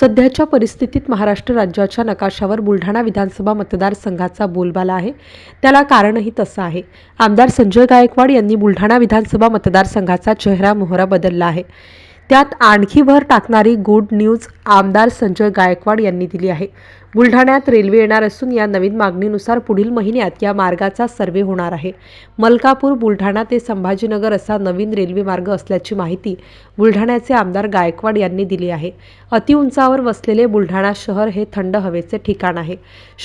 सध्याच्या परिस्थितीत महाराष्ट्र राज्याच्या नकाशावर बुलढाणा विधानसभा मतदारसंघाचा बोलबाला आहे. त्याला कारणही तसं आहे. आमदार संजय गायकवाड यांनी बुलढाणा विधानसभा मतदारसंघाचा चेहरा मोहरा बदलला आहे. त्यात आणखी भर टाकणारी गुड न्यूज आमदार संजय गायकवाड यांनी दिली आहे. बुलढाण्यात रेल्वे येणार असून या नवीन मागणीनुसार पुढील महिन्यात या मार्गाचा सर्वे होणार आहे. मलकापूर बुलढाणा ते संभाजीनगर असा नवीन रेल्वे मार्ग असल्याची माहिती बुलढाण्याचे आमदार गायकवाड यांनी दिली आहे. अतिउंचावर वसलेले बुलढाणा शहर हे थंड हवेचे ठिकाण आहे.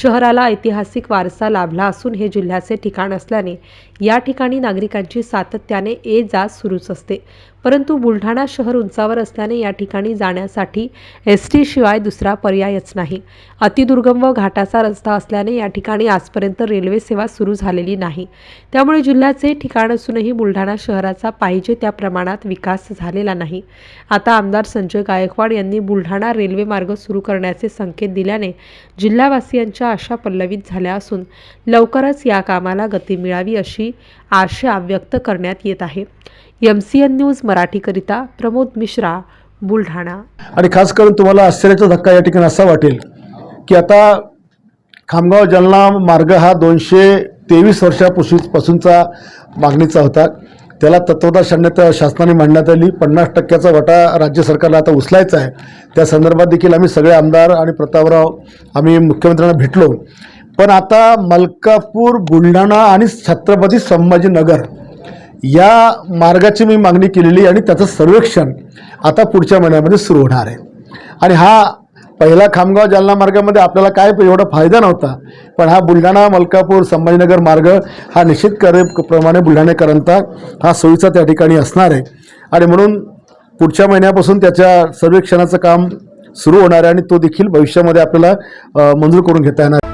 शहराला ऐतिहासिक वारसा लाभला असून हे जिल्ह्याचे ठिकाण असल्याने या ठिकाणी नागरिकांची सातत्याने ये जा सुरूच असते. परंतु बुलढाणा शहर उंचावर असल्याने या ठिकाणी जाण्यासाठी एस टी शिवाय दुसरा पर्यायच नाही. अतिदुर्गम व घाटाचा रस्ता असल्याने या ठिकाणी आजपर्यंत रेल्वे सेवा सुरू झालेली नाही. त्यामुळे जिल्ह्याचे ठिकाण असूनही बुलढाणा शहराचा पाहिजे त्या प्रमाणात विकास झालेला नाही. आता आमदार संजय गायकवाड यांनी बुलढाणा रेल्वे मार्ग सुरू करण्याचे संकेत दिल्याने जिल्हावासियांच्या आशा पल्लवित झाल्या असून लवकरच या कामाला गती मिळावी अशी आशा व्यक्त करण्यात येत आहे. एम सी एन न्यूज मराठीकरिता प्रमोद मिश्रा बुलढाणा. आणि खास करून तुम्हाला आश्चर्याचा धक्का या ठिकाणी असा वाटेल की आता खामगाव जालना मार्ग हा दोनशे तेवीस वर्षापूर्वीपासूनचा मागणीचा होता. त्याला तत्वता शण्यात शासनाने मांडण्यात आली. पन्नास टक्क्याचा वाटा राज्य सरकारला आता उचलायचा आहे. त्या संदर्भात देखील आम्ही सगळे आमदार आणि प्रतापराव आम्ही मुख्यमंत्र्यांना भेटलो. पण आता मलकापूर बुलढाणा आणि छत्रपती संभाजीनगर या मार्गाची मी मागणी केलेली आणि त्याचं सर्वेक्षण आता पुढच्या महिन्यामध्ये सुरू होणार आहे. आणि हा पहिला खामगाव जालना मार्गामध्ये आपल्याला काय एवढा फायदा नव्हता पण हा बुलढाणा मलकापूर संभाजीनगर मार्ग हा निश्चित करे प्रमाणे बुलढाणेकरांचा हा सोयीचा त्या ठिकाणी असणार आहे. आणि म्हणून पुढच्या महिन्यापासून त्याच्या सर्वेक्षणाचं काम सुरू होणार आहे आणि तो देखील भविष्यामध्ये आपल्याला मंजूर करून घेता येणार